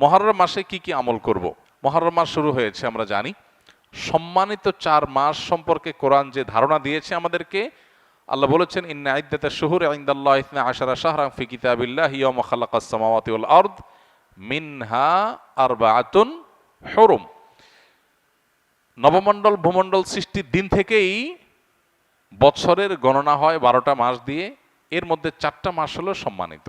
মহরম মাসে কি কি আমল করব? মহরম মাস শুরু হয়েছে, আমরা জানি। সম্মানিত চার মাস সম্পর্কে কোরআন যে ধারণা দিয়েছে আমাদেরকে, আল্লাহ বলেছেন, ইন্না আইদ্দাতা শুহুর ইনদাল্লাহ ইসনা আশারা শাহরাম ফি কিতাবিল্লাহ ইয়াউমা খালাকাস সামাওয়াতি ওয়াল আরদ মিনহা আরবাআতুন হুরুম। নবমণ্ডল, ভূমণ্ডল সৃষ্টির দিন থেকেই বছরের গণনা হয় বারোটা মাস দিয়ে। এর মধ্যে চারটা মাস হলো সম্মানিত।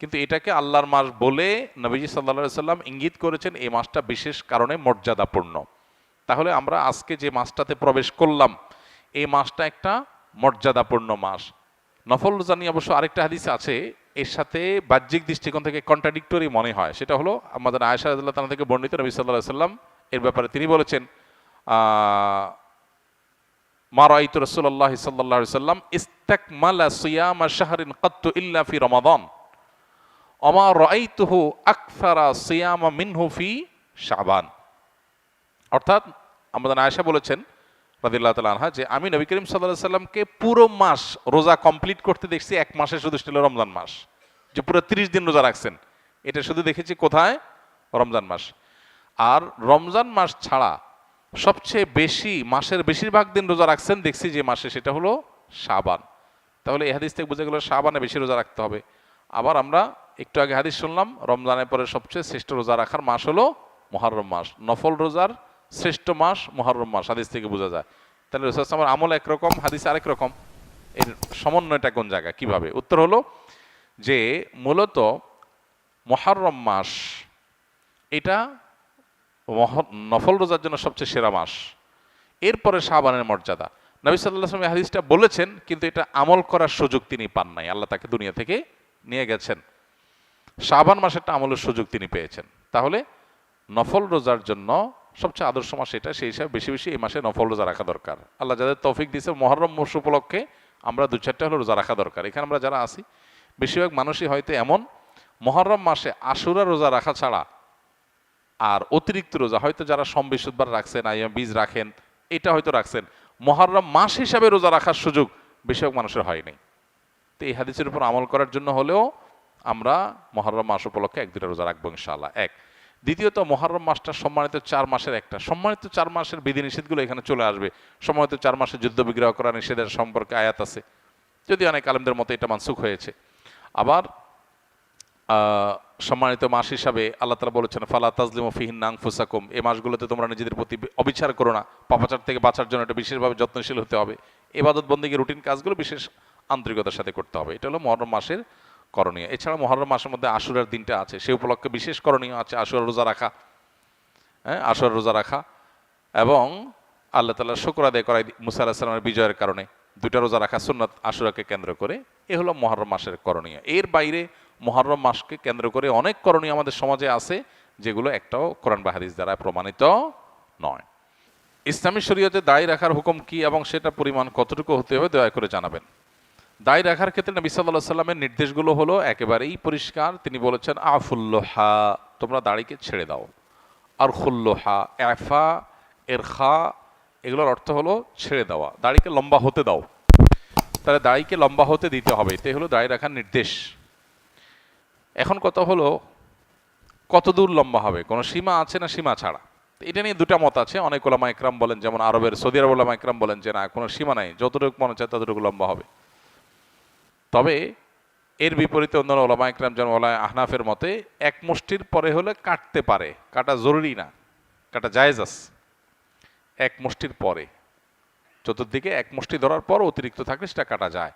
কিন্তু এটাকে আল্লাহর মাস বলে নবীজি সাল্লা সাল্লাম ইঙ্গিত করেছেন এই মাসটা বিশেষ কারণে মর্যাদাপূর্ণ। তাহলে আমরা আজকে যে মাসটাতে প্রবেশ করলাম এই মাসটা একটা মর্যাদাপূর্ণ মাস। নফল রোজা নিয়ে অবশ্য আরেকটা হাদিস আছে এর সাথে বাহ্যিক দৃষ্টিকোণ থেকে কন্ট্রাডিক্টরি মনে হয়। সেটা হলো আমাদের আয়সা রাদিয়াল্লাহু তাআলা থেকে বর্ণিত নবী আলাইহি সাল্লাম এর ব্যাপারে তিনি বলেছেন আহ, মা রাআইতু রাসূলুল্লাহ সাল্লাল্লাহু আলাইহি সাল্লাম ইস্তাকমালা সিয়ামা শাহরিন কাত্তু ইল্লা ফি রমাদান। অমা রাআইতুহু আকসারা সিয়ামা মিনহু ফি শাবান। অর্থাৎ আমাদের আয়েশা বলেছেন রাদিল্লাহ তাআলা আনহা, যে আমি নবী করিম সাল্লাল্লাহু সাল্লামকে পুরো মাস রোজা কমপ্লিট করতে দেখছি, এক মাসে শুধু ছিল রমজান মাস। যে পুরো তিরিশ দিন রোজা রাখছেন, এটা শুধু দেখেছি কোথায়? রমজান মাস। আর রমজান মাস ছাড়া সবচেয়ে বেশি, মাসের বেশিরভাগ দিন রোজা রাখছেন, দেখছি যে মাসে সেটা হলো শাবান। তাহলে এই হাদিস থেকে বোঝা গেল, শাবানে বেশি রোজা রাখতে হবে। আবার আমরা একটু আগে হাদিস শুনলাম, রমজানের পরে সবচেয়ে শ্রেষ্ঠ রোজা রাখার মাস হলো মহরম মাস। নফল রোজার শ্রেষ্ঠ মাস মহরম মাস, হাদিস থেকে বোঝা যায়। তাহলে রসুলামের আমল একরকম, হাদিস আরেক রকম। এর সমন্বয়টা কোন জায়গা কীভাবে? উত্তর হলো যে, মূলত মহরম মাস, এটা নফল রোজার জন্য সবচেয়ে সেরা মাস। এরপরে শাহবানের মর্যাদা। নবী সাল্লাহ হাদিসটা বলেছেন, কিন্তু এটা আমল করার সুযোগ তিনি পান নাই। আল্লাহ তাকে দুনিয়া থেকে নিয়ে গেছেন। শাহবান মাসেরটা আমলের সুযোগ তিনি পেয়েছেন। তাহলে নফল রোজার জন্য সবচেয়ে আদর্শ মাস এটা, সেই হিসাবে বেশি বেশি এই মাসে নফল রোজা রাখা দরকার। আল্লাহ যাদের তৌফিক দিয়েছে, মহরম মাস উপলক্ষে আমরা দু চারটা হলো রোজা রাখা দরকার। এখানে আমরা যারা আছি, বেশিরভাগ মানুষই হয়তো এমন মহরম মাসে আশুরা রোজা রাখা ছাড়া আর অতিরিক্ত রোজা হয়তো যারা সম, বৃহস্পতিবার রাখছেন আইএম বীজ রাখেন, এটা হয়তো রাখছেন। মহরম মাস হিসাবে রোজা রাখার সুযোগ বেশিরভাগ মানুষের হয়নি। তো এই হাদিসের উপর আমল করার জন্য হলেও আমরা মহরম মাস উপলক্ষে এক দুটা রোজা রাখব ইনশাআল্লাহ। এক। দ্বিতীয়ত, মহরম মাসটা সম্মানিত চার মাসের একটা। সম্মানিত চার মাসের বিধিনিষেধগুলো এখানে চলে আসবে। সম্মানিত চার মাসের যুদ্ধ বিগ্রহ করা নিষেধের সম্পর্কে আয়াত আছে। যদি অনেক আলেমদের মতো এটা মানসুখ হয়েছে। আবার সম্মানিত মাস হিসাবে আল্লাহ তালা বলেছেন, ফালা তাজলিম ফিহিন নাং ফুসাকুম এই মাসগুলোতে তোমরা নিজেদের প্রতি অবিচার করো না। পাপাচার থেকে বাঁচার জন্য এটা বিশেষভাবে যত্নশীল হতে হবে। এবাদত বন্দীকে রুটিন কাজগুলো বিশেষ আন্তরিকতার সাথে করতে হবে। এটা হলো মহরম মাসের করণীয়। এছাড়া মহরম মাসের মধ্যে আশুরার দিনটা আছে। সেই উপলক্ষে বিশেষ করণীয় আছে আশুরার রোজা রাখা। হ্যাঁ আশুরার রোজা রাখা এবং আল্লাহ তালা শুক্র আদায় করাই মুসা আল্লাহ সাল্লামের বিজয়ের কারণে দুইটা রোজা রাখা সুন্নত আশুরাকে কেন্দ্র করে। এ হলো মহরম মাসের করণীয়। এর বাইরে মহরম মাসকে কেন্দ্র করে অনেক করণীয় আমাদের সমাজে আছে, যেগুলো একটাও কোরআন বা হাদিস দ্বারা প্রমাণিত নয়। ইসলামী শরীয়তে দায়ী রাখার হুকুম কি এবং সেটা পরিমাণ কতটুকু হতে হবে দয়া করে জানাবেন। দায় রাখার ক্ষেত্রে নবী সাল্লাহ সাল্লামের নির্দেশগুলো হলো একেবারেই পরিষ্কার। তিনি বলেছেন, আফুল্লোহা, তোমরা দাড়িকে ছেড়ে দাও। আর খুল্লোহা এফা, এরখা, এগুলোর অর্থ হলো ছেড়ে দেওয়া। দাড়িকে লম্বা হতে দাও। তাহলে দাড়িকে লম্বা হতে দিতে হবে। এটাই হলো দাড়ি রাখার নির্দেশ। এখন কথা হলো কত দূর লম্বা হবে? কোনো সীমা আছে না সীমা ছাড়া? এটা নিয়ে দুটা মত আছে। অনেক ওলামা একরাম বলেন, যেমন আরবের সৌদি আরব ওলামা একরাম বলেন যে, না, কোনো সীমা নাই। যতটুকু মনে চায় ততটুকু লম্বা হবে। তবে এর বিপরীতে অন্য ওলামা একরাম যেমন ওলা আহনাফের মতে, এক মুষ্টির পরে হলে কাটতে পারে, কাটা জরুরি না, কাটা জায়েজ আছে। এক মুষ্টির পরে, চতুর্দিকে এক মুষ্টি ধরার পর অতিরিক্ত থাকলে সেটা কাটা যায়।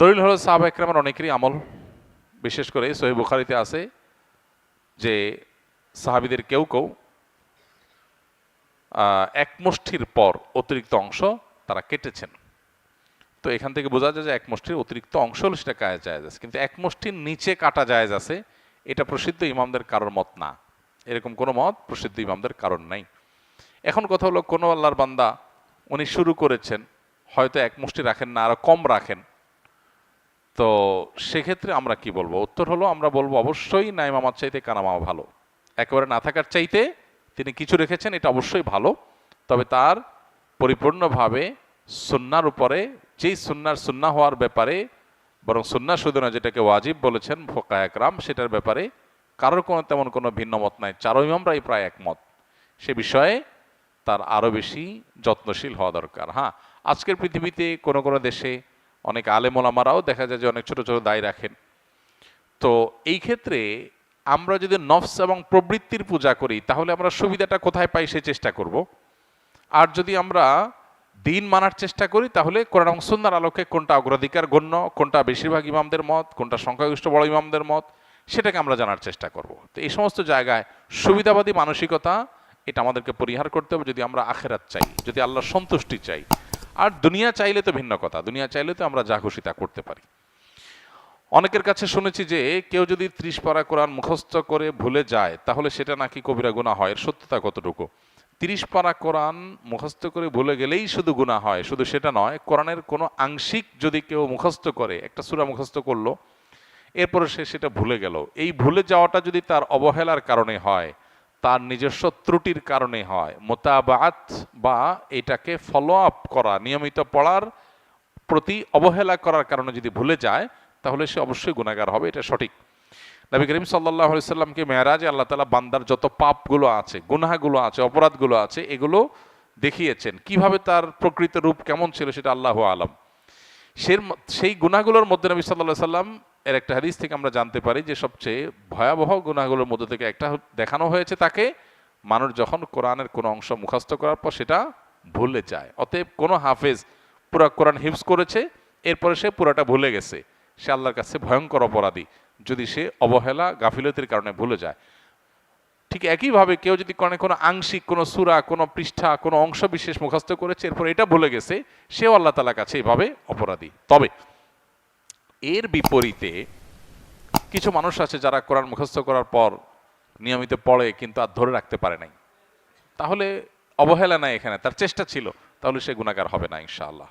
দলিল হল সাহাবা একরামের অনেকেরই আমল, বিশেষ করে সহি বুখারিতে আছে যে সাহাবিদের কেউ কেউ এক মুষ্টির পর অতিরিক্ত অংশ তারা কেটেছেন। তো এখান থেকে বোঝা যায় যে এক মুষ্টির অতিরিক্ত অংশ হলো সেটা কাজ যায় আছে। কিন্তু এক মুষ্টির নিচে কাটা যায় আছে, এটা প্রসিদ্ধ ইমামদের কারোর মত না। এরকম কোনো মত প্রসিদ্ধ ইমামদের কারণ নাই। এখন কথা হলো, কোনো আল্লাহর বান্দা, উনি শুরু করেছেন, হয়তো এক মুষ্টি রাখেন না, আরও কম রাখেন। তো সেক্ষেত্রে আমরা কি বলব? উত্তর হলো, আমরা বলব অবশ্যই নাই মামার চাইতে কানামামা ভালো। একেবারে না থাকার চাইতে তিনি কিছু রেখেছেন, এটা অবশ্যই ভালো। তবে তার পরিপূর্ণভাবে সুন্নার উপরে যেই সুন্নার সুন্না হওয়ার ব্যাপারে, বরং সুন্না শুধু না, যেটাকে ওয়াজিব বলেছেন ফোকা একরাম, সেটার ব্যাপারে কারোর কোনো তেমন কোনো ভিন্ন মত নাই। চারো ইমামরাই প্রায় একমত। সে বিষয়ে তার আরও বেশি যত্নশীল হওয়া দরকার। হ্যাঁ আজকের পৃথিবীতে কোনো কোনো দেশে অনেক আলেমোলামারাও দেখা যায় যে অনেক ছোট ছোট দায় রাখেন। তো এই ক্ষেত্রে আমরা যদি নফস এবং প্রবৃত্তির পূজা করি, তাহলে আমরা সুবিধাটা কোথায় পাই সে চেষ্টা করব। আর যদি আমরা দিন মানার চেষ্টা করি, তাহলে কোরআন এবং সুন্নার আলোকে কোনটা অগ্রাধিকার গণ্য, কোনটা বেশিরভাগ ইমামদের মত, কোনটা সংখ্যাগরিষ্ঠ বড় ইমামদের মত, সেটাকে আমরা জানার চেষ্টা করব। তো এই সমস্ত জায়গায় সুবিধাবাদী মানসিকতা, এটা আমাদেরকে পরিহার করতে হবে যদি আমরা আখেরাত চাই, যদি আল্লাহর সন্তুষ্টি চাই। আর দুনিয়া চাইলে তো ভিন্ন কথা, দুনিয়া চাইলে তো আমরা যা খুশি তা করতে পারি। অনেকের কাছে শুনেছি যে, কেউ যদি ত্রিশ পারা কোরআন মুখস্থ করে ভুলে যায়, তাহলে সেটা নাকি কবিরা গুণা হয় এর সত্যতা কতটুকু? তিরিশ পারা কোরআন মুখস্থ করে ভুলে গেলেই শুধু গুণা হয়, শুধু সেটা নয়, কোরআনের কোনো আংশিক যদি কেউ মুখস্থ করে, একটা সূরা মুখস্থ করল, এরপরে সে সেটা ভুলে গেল। এই ভুলে যাওয়াটা যদি তার অবহেলার কারণে হয়, তার নিজস্ব ত্রুটির কারণে হয়, মোতাবাত বা এটাকে ফলো আপ করা, নিয়মিত পড়ার প্রতি অবহেলা করার কারণে যদি ভুলে যায়, তাহলে সে অবশ্যই গুণাগার হবে, এটা সঠিক। নবী করিম সাল্লাহ সাল্লামকে মেয়ারাজে আল্লাহ তালা বান্দার যত পাপগুলো আছে, গুনাহগুলো আছে, অপরাধগুলো আছে, এগুলো দেখিয়েছেন। কীভাবে তার প্রকৃত রূপ কেমন ছিল সেটা আল্লাহ আলম। সে সেই গুণাগুলোর মধ্যে নবী সাল্লাহ সাল্লাম এর একটা হাদিস থেকে আমরা জানতে পারি যে সবচেয়ে ভয়াবহ গুণাগুলোর মধ্যে থেকে একটা দেখানো হয়েছে তাকে, মানুষ যখন কোরআনের কোনো অংশ মুখস্থ করার পর সেটা ভুলে যায়। অতএব কোনো হাফেজ পুরা কোরআন হিফজ করেছে, এরপরে সে পুরাটা ভুলে গেছে। সে আল্লাহর কাছে ভয়ঙ্কর অপরাধী। যদি সে অবহেলা গাফিলতির কারণে ভুলে যায়। ঠিক একইভাবে কেউ যদি কোনো কোনো আংশিক, কোনো সুরা, কোনো পৃষ্ঠা, কোনো অংশ বিশেষ মুখস্থ করেছে, এরপর এটা ভুলে গেছে, সেও আল্লাহ তালার কাছে এভাবে অপরাধী। তবে এর বিপরীতে কিছু মানুষ আছে যারা কোরআন মুখস্থ করার পর নিয়মিত পড়ে কিন্তু আর ধরে রাখতে পারে নাই। তাহলে অবহেলা নাই এখানে, তার চেষ্টা ছিল, তাহলে সে গুণাগার হবে না ইনশাআল্লাহ।